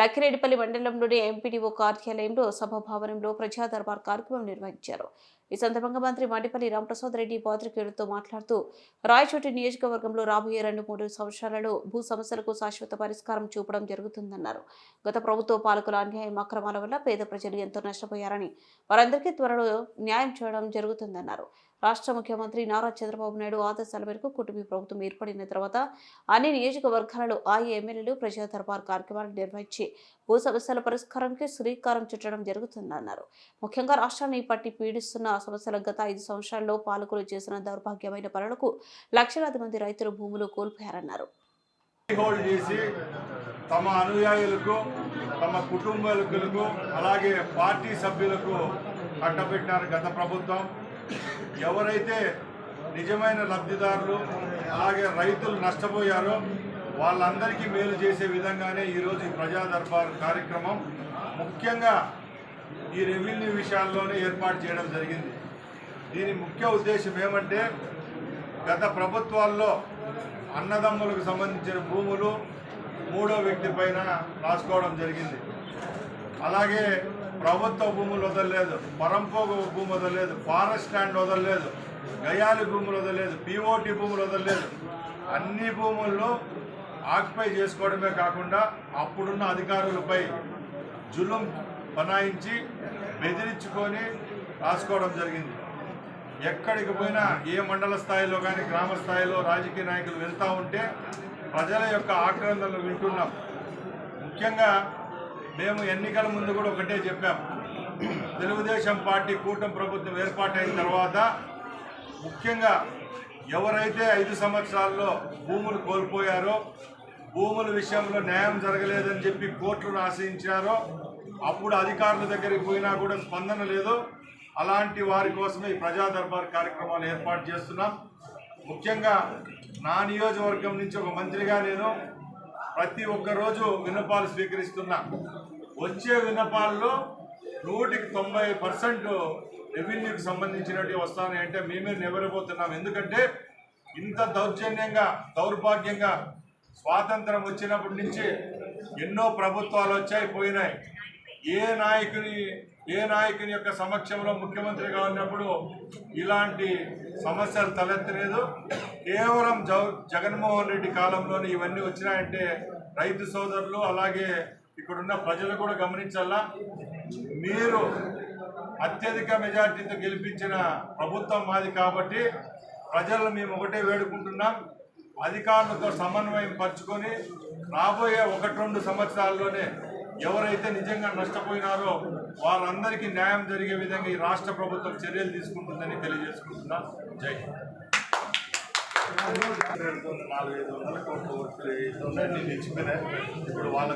లక్కిరెడ్డిపల్లి మండలంలోని ఎంపీడీఓ కార్యాలయంలో సభా ప్రజాదర్బార్ కార్యక్రమం నిర్వహించారు. ఈ సందర్భంగా మంత్రి మండిపల్లి రామప్రసాద్ రెడ్డి పాత్రికేయులతో మాట్లాడుతూ రాయచోటి నియోజకవర్గంలో రాబోయే రెండు మూడు సంవత్సరాలలో భూ సమస్యలకు శాశ్వత పరిష్కారం చూపడం జరుగుతుందన్నారు. గత ప్రభుత్వ పాలకుల అన్యాయం అక్రమాల వల్ల పేద ప్రజలు ఎంతో నష్టపోయారని వారందరికీ త్వరలో న్యాయం చేయడం జరుగుతుందన్నారు. రాష్ట్ర ముఖ్యమంత్రి నారా చంద్రబాబు నాయుడు ఆదేశాల మేరకు కుటుంబీ ప్రభుత్వం ఏర్పడిన తర్వాత అన్ని నియోజకవర్గాలలో ఆయా ఎమ్మెల్యేలు ప్రజా దర్బార్ కార్యక్రమాలు నిర్వహించి భూ సమస్యల పరిష్కారానికి శ్రీకారం చుట్టడం జరుగుతుందన్నారు. ముఖ్యంగా రాష్ట్రాన్ని పట్టి పీడిస్తున్న సమస్యల గత ఐదు సంవత్సరాల్లో పాలకులు చేసిన దౌర్భాగ్యమైన పనులకు లక్షలాది మంది రైతులు భూములు కోల్పోయారన్నారు. తమ అనుయాయులకు తమ కుటుంబాలకు అలాగే పార్టీ సభ్యులకు కట్టబెట్టినారు గత ప్రభుత్వం. ఎవరైతే నిజమైన లబ్ధిదారులు అలాగే రైతులు నష్టపోయారో వాళ్ళందరికీ మేలు చేసే విధంగానే ఈరోజు ఈ ప్రజా దర్బార్ కార్యక్రమం ముఖ్యంగా ఈ రెవెన్యూ విషయాల్లోనే ఏర్పాటు చేయడం జరిగింది. దీని ముఖ్య ఉద్దేశం ఏమంటే గత ప్రభుత్వాల్లో అన్నదమ్ములకు సంబంధించిన భూములు మూడో వ్యక్తి పైన రాసుకోవడం జరిగింది. అలాగే ప్రభుత్వ భూములు వదలలేదు పరంపోగ భూమి వదలలేదు ఫారెస్ట్ ల్యాండ్ వదలలేదు గయాలి భూములు వదలలేదు పిఓటి భూములు వదలలేదు. అన్ని భూముల్లో ఆక్యుపై చేసుకోవడమే కాకుండా అప్పుడున్న అధికారులపై జులుం బనాయించి బెదిరించుకొని రాసుకోవడం జరిగింది. ఎక్కడికి పోయినా ఏ మండల స్థాయిలో కానీ గ్రామ స్థాయిలో రాజకీయ నాయకులు వెళ్తూ ఉంటే ప్రజల యొక్క ఆక్రందనలు వింటున్నాం. ముఖ్యంగా మేము ఎన్నికల ముందు కూడా ఒకటే చెప్పాం. తెలుగుదేశం పార్టీ కూటమి ప్రభుత్వం ఏర్పాటైన తర్వాత ముఖ్యంగా ఎవరైతే ఐదు సంవత్సరాల్లో భూములు కోల్పోయారో భూముల విషయంలో న్యాయం జరగలేదని చెప్పి కోర్టును ఆశ్రయించారో అప్పుడు అధికారుల దగ్గరికి పోయినా కూడా స్పందన లేదు. అలాంటి వారి కోసమే ఈ ప్రజా దర్బార్ కార్యక్రమాలు ఏర్పాటు చేస్తున్నాం. ముఖ్యంగా నా నియోజకవర్గం నుంచి ఒక మంత్రిగా నేను ప్రతి ఒక్కరోజు విన్నపాలు స్వీకరిస్తున్నా. వచ్చే విన్నపాల్లో నూటికి తొంభై పర్సెంట్ రెవెన్యూకి సంబంధించినవి వస్తాయి అంటే మేమే నివ్వరబోతున్నాం ఎందుకంటే ఇంత దౌర్జన్యంగా దౌర్భాగ్యంగా స్వాతంత్రం వచ్చినప్పటి నుంచి ఎన్నో ప్రభుత్వాలు వచ్చాయి పోయినాయి. ఏ నాయకుని ఏ నాయకుని యొక్క సమక్షంలో ముఖ్యమంత్రిగా ఉన్నప్పుడు ఇలాంటి సమస్యలు తలెత్తలేదు. కేవలం జగన్మోహన్ రెడ్డి కాలంలోనే ఇవన్నీ వచ్చినాయంటే రైతు సోదరులు అలాగే ఇక్కడున్న ప్రజలు కూడా గమనించాలా? మీరు అత్యధిక మెజార్టీతో గెలిపించిన ప్రభుత్వం మాది కాబట్టి ప్రజలను మేము ఒకటే వేడుకుంటున్నాం. అధికారులతో సమన్వయం పరుచుకొని రాబోయే ఒకటి రెండు సంవత్సరాల్లోనే ఎవరైతే నిజంగా నష్టపోయినారో వారందరికీ న్యాయం జరిగే విధంగా ఈ రాష్ట్ర ప్రభుత్వం చర్యలు తీసుకుంటుందని తెలియజేసుకుంటున్నాం. జై నాలుగైదు వందల కోట్ల వర్కులు అయితే ఉన్నాయి, నేను ఇచ్చిపోయినా. ఇప్పుడు వాళ్ళ